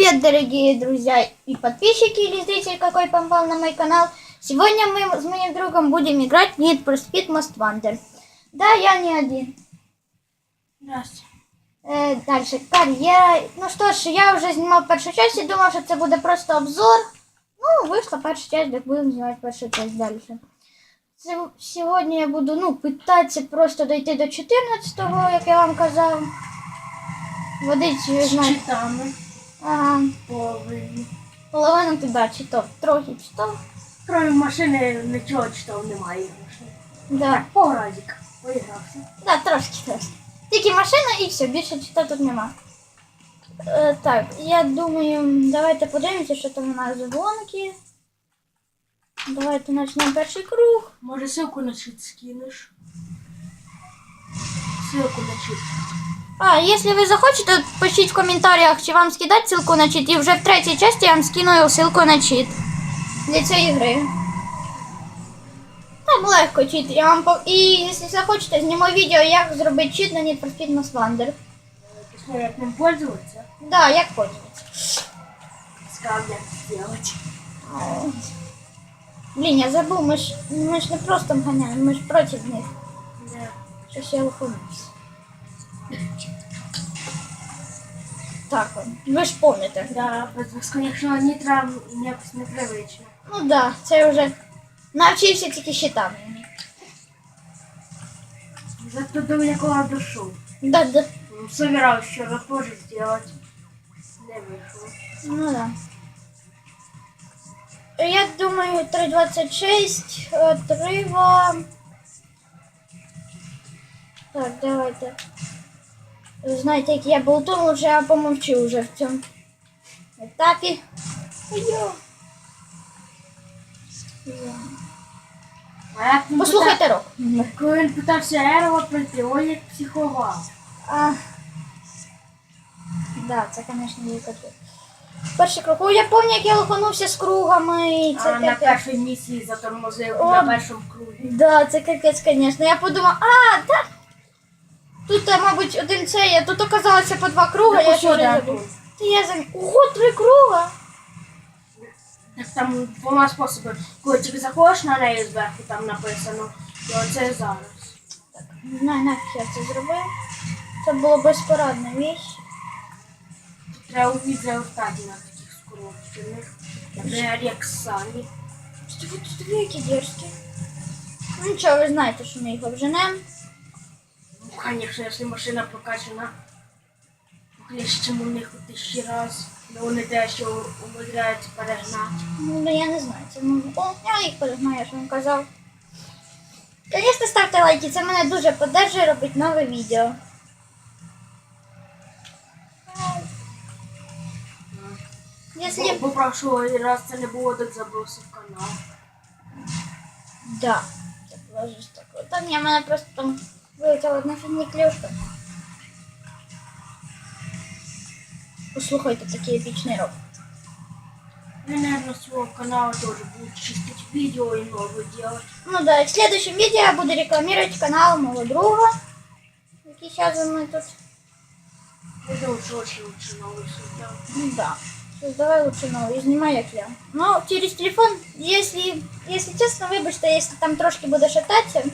Привет, дорогие друзья и подписчики или зрители, какой попал на мой канал. Сегодня мы с моим другом будем играть в Need for Speed Most Wonder. Да, я не один. Здрасте. Е, дальше, кар'єра. Ну що ж, я вже знімав першу часть і думав, що це буде просто обзор. Ну, вийшла перша часть, так будемо знімати першу часть далі. Це, сьогодні я буду ну, питатися просто дойти до 14-го, як я вам казав. Водить, знаєте, Читами. Половину. половину туди читав, трохи читав. Кроме машини нічого читав немає. машини. Да. Погразик. Поігрався. Да, трошки трошки. Тільки машина і все, більше читати тут нема. Е, так, я думаю, давайте подивимося, що там у нас гонки. Давайте почнемо перший круг. Може ссылку на чит скинеш? Ссылку на чит. А, якщо ви захочете, пишіть в коментарях, чи вам скидати ссылку на чит. І вже в третій часті я вам скину ссылку на чит для цієї гри. Там легко чит. Я вам по... І якщо захочете, зніму відео, як зробити чит на Need for Speed Most Wonder. Як ним пользуватися, Да, як пользуватися. сказав, як зробити. Блін, я забув, ми ж, ми ж не просто ганяємо, ми ж проти них. Да. Щось я лоханувся. Так, ви ж помните. Да, без безконечного нітра якось непривично. Ну так, да, це вже навчився тільки щитами. Зато до якого дошов. Да, да. Собирав вчора теж зробити. Не вийшло. Ну да. Я думаю, 3.26 отрива. Так, давайте. Ви знаєте, як я болтун, лучше я помовчу вже в цьому етапі. Послухайте рок. Коли він питався Ерова пройти, ой як психував. А, да, це, звісно, є капець. Перший крок. Ой, я пам'ятаю, як я лоханувся з кругами. і Це А на капець. першій місії затормозив О. на першому кругі. Да, це капець, звісно. Я подумав, а, так. Тут, е, мабуть, один цей, а тут оказалося по два круга, я ще вже забув. Та я за... Ого, три круга. Так там двома способами. Коли тільки заходиш на неї зверху, там написано, і оце зараз. Не знаю, нафіг я це зробив. Це було безпорадна віч. Треба вміти завертати на таких скорочених. Наприклад, як самі. Що ви тут які дерзкі? Ну нічого, ви знаєте, що ми їх обженемо. Ну, звісно, якщо машина прокачана кліщем у них у тисячі раз, то вони дещо умудряються перегнати. Ну, да я не знаю, це може. О, я їх перезнаю, я ж вам казав. Звісно, ставте лайки, це мене дуже поддержує робити нове відео. Якщо... Бо прошлий раз це не було, так забився в канал. Да, це було жорстоко. Та ні, мене просто там вилетіла одна фігня клюшка. Послухайте такий епічний рок. Я, наверное, с своего канала тоже буду чистить видео и новые делать. Ну да, в следующем видео я буду рекламировать канал моего друга, який сейчас за мной тут. Это лучше, очень лучше новые создал. Ну да. Создавай лучше новый, снимай як я. Ну, через телефон, если, если честно, вибачте, если там трошки буде шататися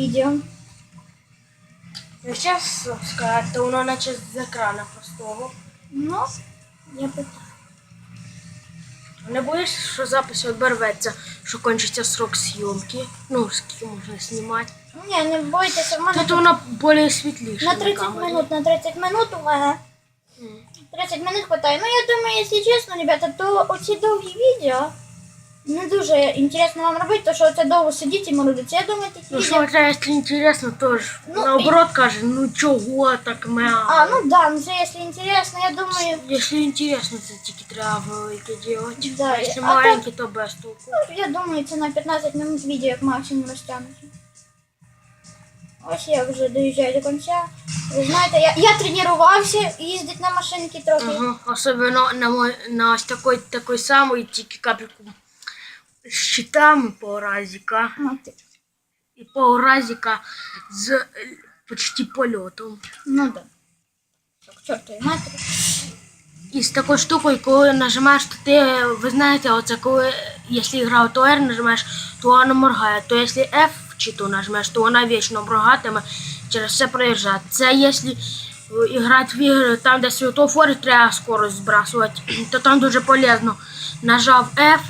відео. Я сейчас сказать, то воно наче з екрана простого. Ну, я питаю. Не боїш, що запис оберветься, що кончиться срок зйомки. Ну, скільки можна знімати. Ні, не бойтеся, в мене Тут воно більш світліше. на 30 камері. минут, на 30 минут у мене. М. 30 минут хватає. Ну, я думаю, якщо чесно, ребята, то оці довгі відео не дуже інтересно вам робити, тому що це довго сидіти і морудиться. Я думаю, такі Ну, що це, якщо інтересно, то ж Ну, наоборот каже, ну чого так мя. А, ну да, ну це якщо інтересно, я думаю, Якщо інтересно, це тільки треба велике робити. Да, а якщо а маленьке, то без толку. ну, я думаю, це на 15 минут відео як максимум розтягнуться. Ось я вже доїжджаю до кінця. Ви знаєте, я, я тренувався їздити на машинці трохи. Ага, особливо на, мой- на ось такой, такой самий, тільки капельку з щитами полразика Ну, ти. і полразика з е, почти польотом. Ну да. Так, чортові матері. І з такою штукою, коли нажимаєш, то ти, ви знаєте, оце коли, якщо гра то R нажимаєш, то вона моргає. То якщо F чи то нажмеш, то вона вічно моргатиме, через це проїжджати. Це якщо е, грати в ігри там, де світофори треба скорость збрасувати, то там дуже полезно. Нажав F,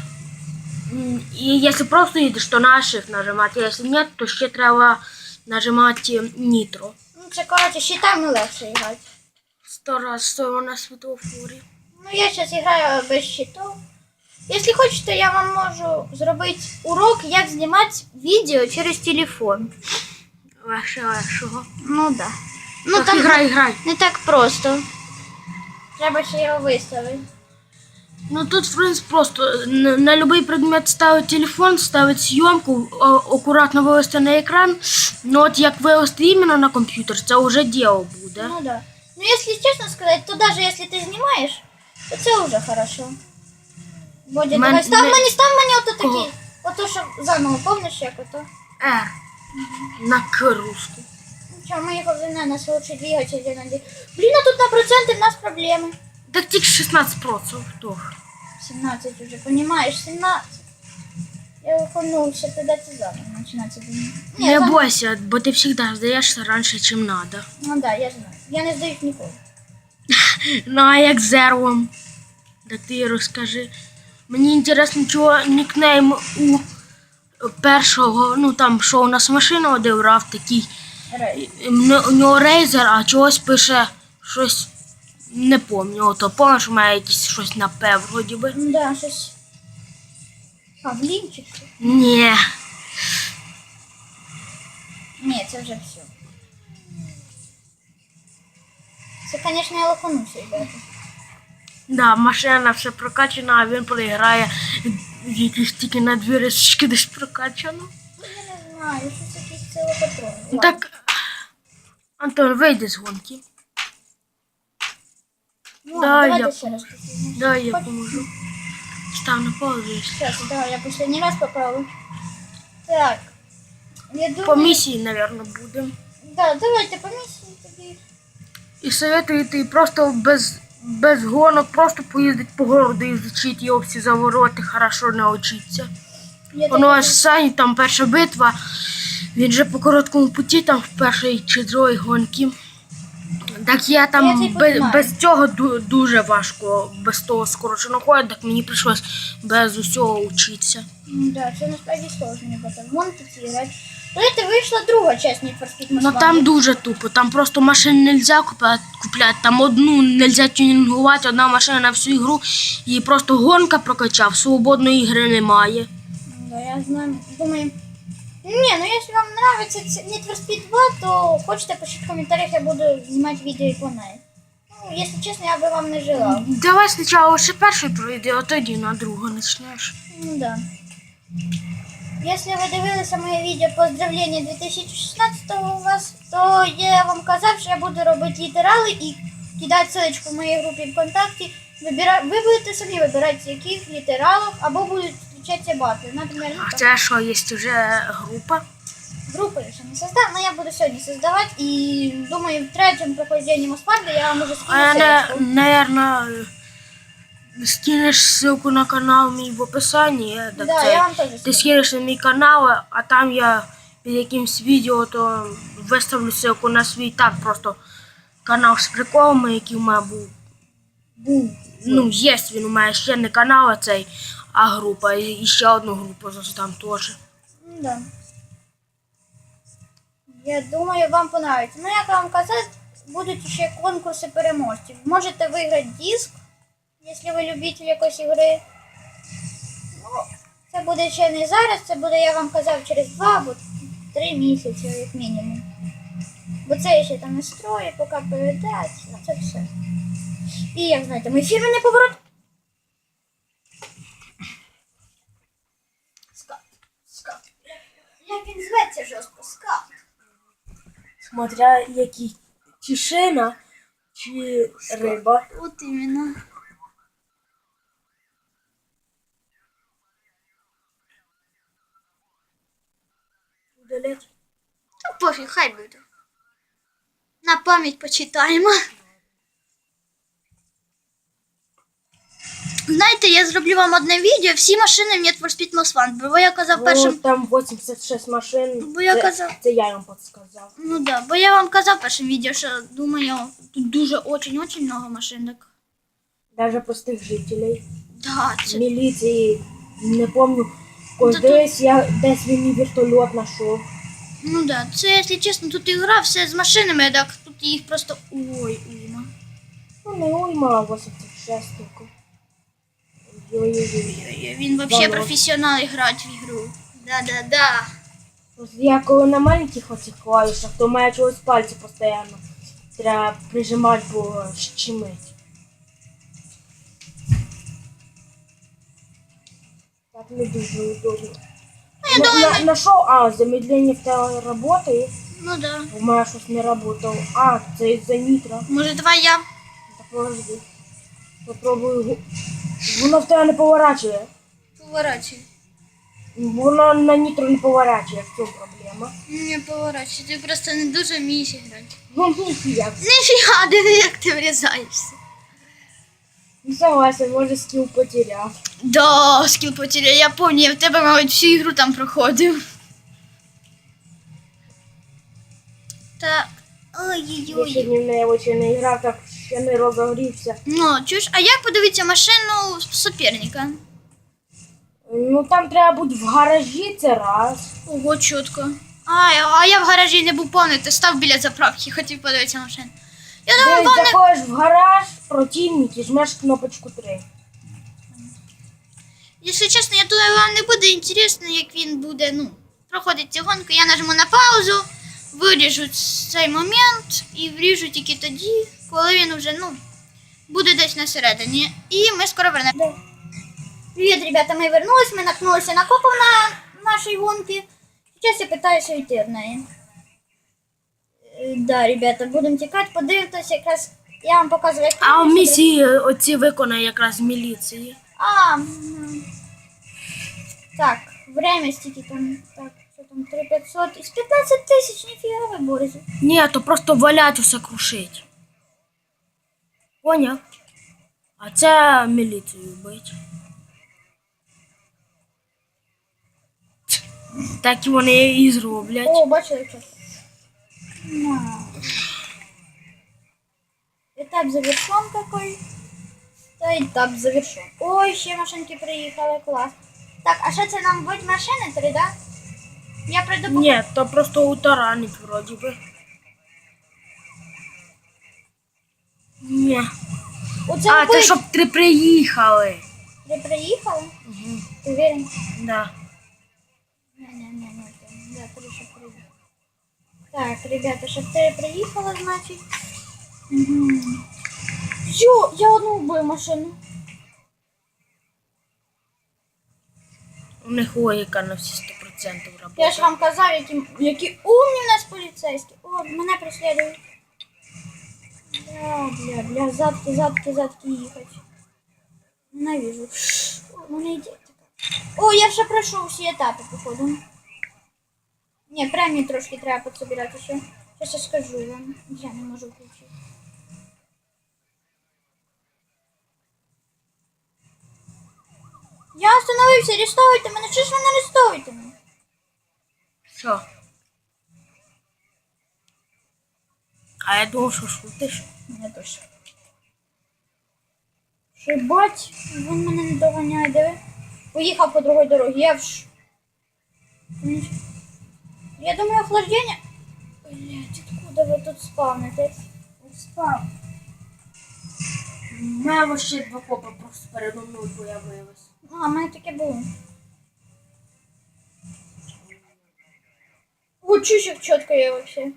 і якщо просто їдеш, то на Shift нажимати. Якщо ні, то ще треба нажимати Nitro. Ну, це коротше, щитами легше грати. Сто раз стоїмо на світофорі. Ну, я зараз граю без щитов. Якщо хочете, я вам можу зробити урок, як знімати відео через телефон. Легше легшого. Ну да. Ну так, там грай, грай. не так просто. Треба ще його виставити. Ну тут, в принципі, просто на, на будь-який предмет ставить телефон, ставить зйомку, о- акуратно вивести на екран. Ну от як вивести іменно на комп'ютер, це вже діло буде. Ну да. Ну, если честно сказать, то даже если ты снимаешь, то це уже хорошо. Бодя, Мен- давай, став мені, став мені ото такі. Ото, що заново, помниш, як ото? R. На кружку. Ми його вже не нас лучше двигатель. Блін, а тут на проценти в нас проблеми. Так тільки 16%. Тох. 17 уже, понимаешь, 17. Я ухонувся, тоді це заново починається. Не там- бойся, бо ти завжди здаєшся раніше, ніж треба. Ну да, я знаю. Я не здаюсь ніколи. Ну а як зервом? Так ти розкажи. Мені інтересно, чого нікнейм у першого, ну там, що у нас машина одеврав такий. Рей. М- У нього рейзер, а чогось пише щось. Не пам'ятаю. Ото помниш, у мене якесь щось на П вроді би. Ну да, щось. Павлін чи що? Ні. Ні, це вже все. Це, звісно, я лохануся, ребята. Да, машина все прокачана, а він проіграє якісь тільки на дві рисочки десь прокачано. Ну, Я не знаю, щось якісь. Ну, Так, Антон, вийди з гонки. Ну, да, давайте я ще раз. Дай я Хоч- поможу. Став на паузу. Сейчас, давай, я последний раз попробую. Так. Я думаю... По місії, мабуть, будемо. Да, давайте по миссии тобі. І советую ти просто без, без гонок просто поїздити по городу і зачити його всі завороти, хорошо навчитися. Воно аж Сані, там перша битва, він же по короткому путі там в першій чи другій гонці. Так я Я там цей без, без цього ду- дуже важко, без того скороченого ходу, так мені прийшлось без усього вчитися. М, Да, це насправді сложно, ребята. Вон тут грати. Знаєте, вийшла друга часть Need for Speed Ну Most там дуже тупо, там просто машин нельзя купляти, купляти. Там одну нельзя тюнінгувати, одна машина на всю ігру, і просто гонка прокачав, свободної ігри немає. Да, я знаю. Думаю... Не, ну если вам нравится Need for Speed 2, то хочете пишіть в комментариях, я буду і по неї. Ну, если честно, я би вам не желав. Давай спочатку ще перший пройди, а тоді на другу почнеш. Ну да. Если ви дивилися моє відео поздравлення 2016 у вас, то я вам казав, що я буду робити літерали і кидати ссылочку в моїй групі ВКонтакті. Вибира... Ви будете самі вибирати, яких літералів, або будуть включатися батли. Наприклад, ну, А там, це що, є вже група? групи я ще не создав, але я буду сьогодні создавати і думаю, в третьому прохожденні Моспарда я вам уже скину А я, не, ссылочку. наверное, скинеш ссылку на канал мій в описанні. е, Так Да, це, я вам теж Ти скину. скинеш на мій канал, а там я під якимсь відео то виставлю ссылку на свій так просто канал з приколами, який у мене був. Був. Ну, є він у мене ще не канал, а цей, а група. І ще одну групу там теж. Да. Я думаю, вам понравится. Ну, як вам казати, будуть ще конкурси переможців. Можете виграти диск, якщо ви любитель якоїсь ігри. Ну, це буде ще не зараз, це буде, я вам казав, через два або три місяці, як мінімум. Бо це ще там не строю, поки передасть, ну це все. І як знаєте, мій фірменний поворот. Смотря які тишина чи риба. От іменно. Удалять. Та пофіг, хай буде. На пам'ять почитаємо. Знаєте, я зроблю вам одне відео, всі машини в Need for Speed Most Wanted, бо я казав Ну, першим. там 86 машин. Бо я це, казав. це я їм підсказав. Ну да, бо я вам казав першим відео, що думаю, тут дуже очень-очень много машинок. Даже простих жителей. Да, це Міліції, не помню. Ось тут- десь я десь він вертольот знайшов. Ну да, це, якщо чесно, тут ігра все з машинами, так тут їх просто. Ой, уйма. Ну, не уйма, а 86 тільки. Він взагалі Воно. професіонал грати в ігру. Да-да-да. Я коли на маленьких оцих клавішах, то має чогось пальці постійно. Треба прижимати, бо щемить. Так не дуже удобно. Ну, я думаю, на- Нашов, а, замедлення в тебе работає. Ну да. У мене щось не работало. А, це із-за нітра. Може, давай я. Так подожди. Попробую. Воно в тебе не поворачує. Поворачуй. Воно на нітро не поворачує, в цьому проблема. Не поворачуй, ти просто не дуже вмієш грати. Ну, ніяк. Ніфіга, диви, як ти врізаєшся. Не согласен, може скіл потеряв. Да, скіл потеряв. Я пам'ятаю, я в тебе, мабуть, всю ігру там проходив. Так. Я Ой-ой-ой. сьогодні в неї очі не грав, так ще не розогрівся. Ну, чуєш, а як подивитися машину суперника? Ну там треба бути в гаражі, це раз. Ого, чітко. А, я- а я в гаражі не був повний, ти став біля заправки, хотів подивитися машину. Я думаю, Ти вам не... заходиш в гараж, противник і жмеш кнопочку 3. Якщо чесно, я думаю, вам не буде інтересно, як він буде, ну, проходить цю гонку. Я нажму на паузу, виріжу цей момент і вріжу тільки тоді, коли він вже, ну, буде десь на середині. І ми скоро вернемо. Привіт, ребята, ми вернулись, ми наткнулися на копу на нашій гонці. Зараз я питаюся йти в неї. Е, Да, ребята, будемо тікати, подивитися якраз. Я вам показую, як А в місії оці виконає якраз міліції. а, так, время стільки там, так, 3500, із 15 тисяч, ніфіга ви борзі. Ні, то просто валять усе крушить. Поняв? А це міліцію бить. Так і вони і зроблять. О, бачили що? На. Етап завершен какой. Та етап завершен. Ой, ще машинки приїхали, клас. Так, а що це нам будуть машини три, да? Я пройду по... Ні, то просто утаранить вроді би. Ні. Оце А, це вбить. щоб три приїхали. Ви приїхали? Угу. Ти вірен? Да. Не-не-не, да, три, щоб. Так, ребята, щоб ти приїхала, значить. Угу. Йо, я одну вбив машину. У них логіка на всі 100% робота. Я ж вам казав, які, які умні в нас поліцейські. О, мене преслідують. Бля, бля, бля, задки, задки, задки їхати. Ненавижу. О, ну не йде. О, я вже пройшов всі етапи, походу. Ні, премії трошки треба підсобирати ще. Щас я скажу вам. Я не можу включити. Я остановився, арестовуйте мене. Що ж ви не арестовуєте мене? Що? А я думав, що шутиш. Не точно. Шибать, він мене не доганяє, диви. Поїхав по другій дорозі, я вш... Я думаю, охлаждення... Блять, откуда ви тут спавнитесь? Спав. У мене ще два копа просто передо мною появилось. А, в мене таке було. О, чусь як чітко я вообще.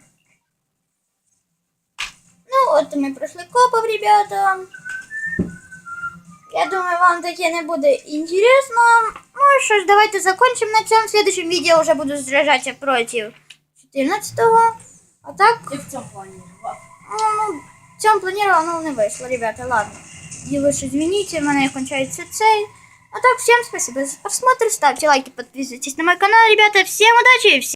Ну, от ми пройшли копов, ребята. Я думаю, вам таке не буде інтересно. Ну що ж, давайте закончим на цьому. В следующем відео вже буду сражатися проти 14-го. А так, Ти в цьому плані. ну, в цьому планировано ну, не вийшло, ребята, ладно. И лучше извините, у меня кончается цель. А так, всем спасибо за просмотр, ставьте лайки, подписывайтесь на мой канал, ребята. Всем удачи и всем